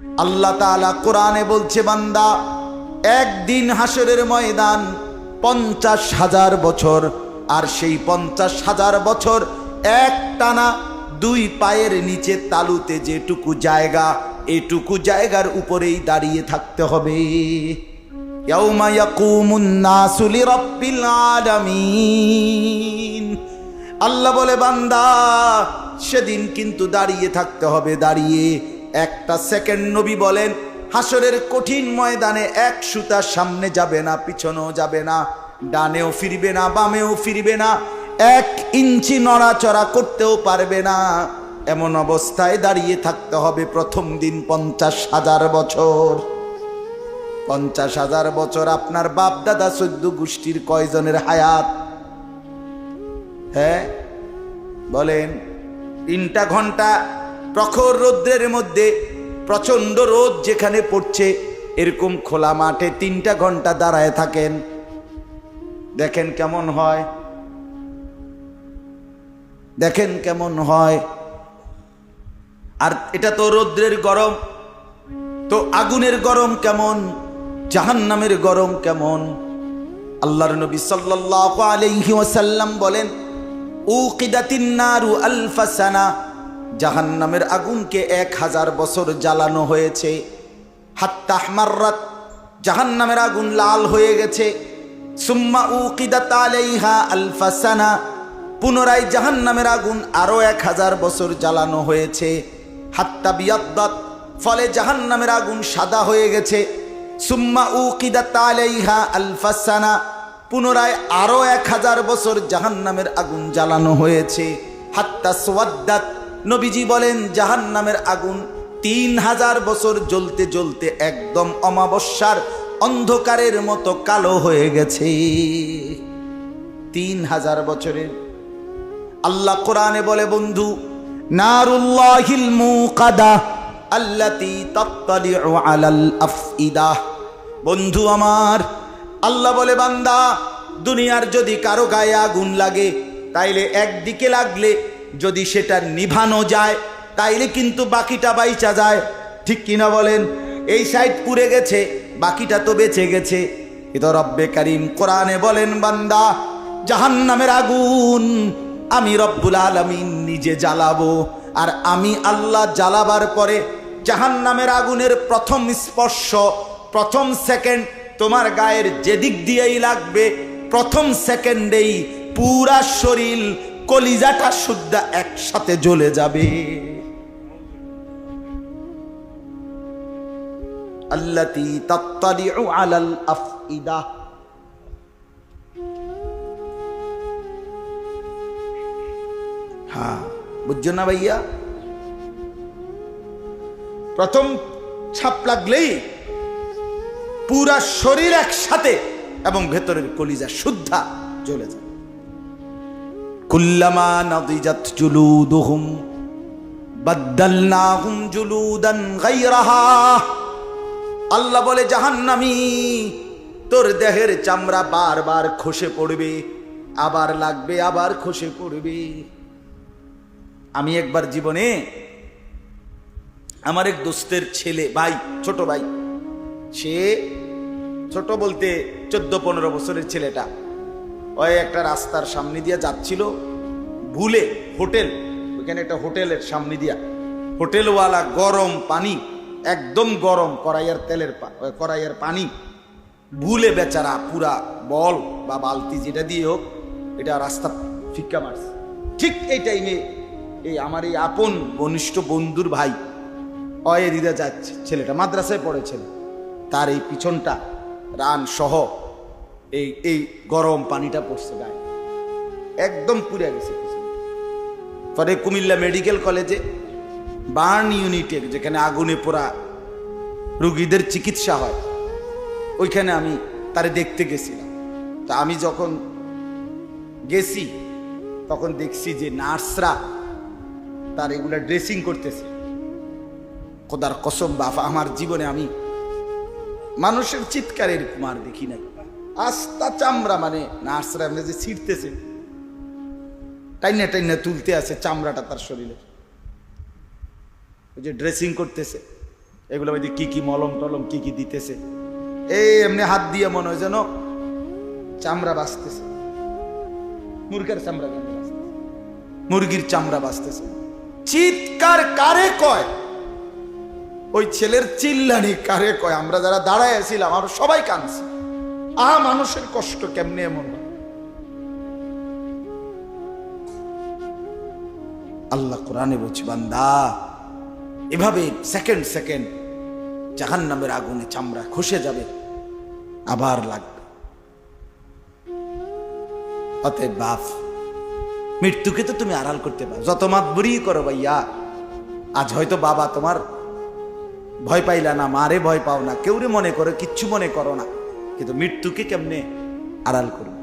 আল্লাহ তাআলা কোরআনে বলছে, বান্দা, একদিন হাসরের ময়দান পঞ্চাশ হাজার বছর, আর সেই পঞ্চাশ হাজার বছর এক টানা দুই পায়ের নিচে তালুতে যেটুকু জায়গা, এটুকু জায়গার উপরেই দাঁড়িয়ে থাকতে হবে। আল্লাহ বলে, বান্দা, সেদিন কিন্তু দাঁড়িয়ে থাকতে হবে, দাঁড়িয়ে একটা সেকেন্ড নবী বলেন হাসরের কঠিন ময়দানে এক সুতা সামনে যাবে না, পিছনেও যাবে না, ডানেও ফিরবে না, বামেও ফিরবে না, এক ইঞ্চি নড়াচড়া করতেও পারবে না। এমন অবস্থায় দাঁড়িয়ে থাকতে হবে প্রথম দিন পঞ্চাশ হাজার বছর। পঞ্চাশ হাজার বছর আপনার বাপ, দাদা চোদ্দ গোষ্ঠীর কয়জনের হায়াত? হ্যাঁ? বলেন, তিনটা ঘণ্টা প্রখর রৌদ্রের মধ্যে প্রচণ্ড রোদ যেখানে পড়ছে, এরকম খোলা মাঠে তিনটা ঘণ্টা দাঁড়ায় থাকেন। দেখেন কেমন হয়। দেখেন কেমন হয়। আর এটা তো রৌদ্রের গরম। তো আগুনের গরম কেমন? জাহান্নামের গরম কেমন? আল্লাহর নবী সাল্লাল্লাহু আলাইহি ওয়াসাল্লাম বলেন, উকিদাতিন নারু আলফা সানা। জাহান্নামের আগুনকে এক হাজার বছর জ্বালানো হয়েছে। হাত্তা মাররাত জাহান্নামের আগুন লাল হয়ে গেছে। সুম্মা উকিদাত আলাইহা আলফা সানা, পুনরায় জাহান্নামের আগুন আরও এক হাজার বছর জ্বালানো হয়েছে। হাত্তা বিয়াদ্দাত, ফলে জাহান্নামের আগুন সাদা হয়ে গেছে। সুম্মা উকিদাত আলাইহা আলফা সানা, পুনরায় আরও এক হাজার বছর জাহান্নামের আগুন জ্বালানো হয়েছে। হাত্তা সোয়াদ্দাত নবীজি বলেন, জাহান্নামের আগুন তিন হাজার বছর জ্বলতে জ্বলতে একদম অমাবস্যার অন্ধকারের মতো কালো হয়ে গেছে। তিন হাজার বছরের আল্লাহ কোরআনে বলে, বন্ধু আল্লাতি বন্ধু আমার, আল্লাহ বলে, বান্দা, দুনিয়ার যদি কারও গায়ে আগুন লাগে, তাইলে একদিকে লাগলে যদি সেটা নিভানো যায়, তাইলে কিন্তু বাকিটা বাইচা যায়। ঠিক কিনা বলেন? এই সাইড পুড়ে গেছে, বাকিটা তো বেঁচে গেছে। কিন্তু রব্বে কারিম কোরআনে বলেন, বান্দা, জাহান্নামের আগুন আমি রব্বুল আলমিন নিজে জ্বালাবো। আর আমি আল্লাহ জ্বালাবার পরে জাহান্নামের আগুনের প্রথম স্পর্শ, প্রথম সেকেন্ড তোমার গায়ের যেদিক দিয়েই লাগবে, প্রথম সেকেন্ডেই পুরা শরীর কলিজাটা সুদ্ধা একসাথে জ্বলে যাবে। আল্লাতি তাত্তালিউ হ্যাঁ বুঝছ না ভাইয়া? প্রথম ছাপ লাগলেই পুরা শরীর একসাথে এবং ভেতরের কলিজা শুদ্ধা জ্বলে যায় কুল্লামা নদিজাত জুলুদুহুম, বাদ্দালনাহুম জুলুদান গায়রাহা। আল্লাহ বলে, জাহান্নামী, তোর দেহের চামড়া বারবার খসে পড়বে, আবার লাগবে, আবার খসে পড়বে। আমি একবার জীবনে আমার এক দোস্তের ছেলে, ভাই, ছোট ভাই, সে ছোট বলতে চোদ্দ পনেরো বছরের ছেলেটা। ওই একটা রাস্তার সামনে দিয়ে যাচ্ছিল, ভুলে হোটেল, ওইখানে একটা হোটেলের সামনে দিয়া। হোটেলওয়ালা গরম পানি, একদম গরম কড়াইয়ের তেলের কড়াইয়ের পানি, ভুলে বেচারা পুরা বল বা বালতি যেটা দিয়ে হোক, এটা রাস্তা ফিক্কা মারছে। ঠিক এই টাইমে এই আমার এই আপন ঘনিষ্ঠ বন্ধুর ভাই, অয়ে দিদা যাচ্ছে, ছেলেটা মাদ্রাসায় পড়েছেন, তার এই পিছনটা রান সহ এই এই গরম পানিটা পড়ছে গায়ে। একদম পুড়ে গেছে পরে কুমিল্লা মেডিকেল কলেজে বার্ন ইউনিটে যেখানে আগুনে পোড়া রুগীদের চিকিৎসা হয়, ওইখানে আমি তারে দেখতে গেছিলাম। তা আমি যখন গেছি, তখন দেখছি যে নার্সরা তার এগুলা ড্রেসিং করতেছে। খোদার কসম বাফা আমার জীবনে আমি মানুষের চিৎকারের কুমার দেখি নাই। আস্তা চামড়া মানে নার্সরা এমনি যে ছিঁড়তেছে। টাইনা টাইনা তুলতে আছে চামড়াটা তার শরীরে। ওই যে ড্রেসিং করতেছে, এগুলো মধ্যে কি কি মলম টলম কি কি দিতেছে। এই এমনি হাত দিয়ে মনে হয় যেন চামড়া বাঁচতেছে। মুরগের চামড়া কেন? মুরগির চামড়া বাঁচতেছে। চিৎকার কারে কয়? ওই ছেলের চিল্লানি কারে কয়? আমরা যারা দাঁড়ায় আছিলাম, আমরা সবাই কাঁদছি। আহা মানুষের কষ্ট কেমনে এমন আল্লাহ কোরআনে বলছি, বান্দা, এভাবে সেকেন্ড সেকেন্ড জাহান নামের আগুনে চামড়া খসে যাবে, আবার লাগবে। অতএব বাপ, মৃত্যুকে তো তুমি আড়াল করতে পারো। যত মাতবুরি করো ভাইয়া, আজ হয়তো বাবা তোমার ভয় পাইলা না, মারে ভয় পাও না কেউরে মনে করো, কিচ্ছু মনে করো না। কিন্তু মৃত্যুকে কেমনে আড়াল করবে?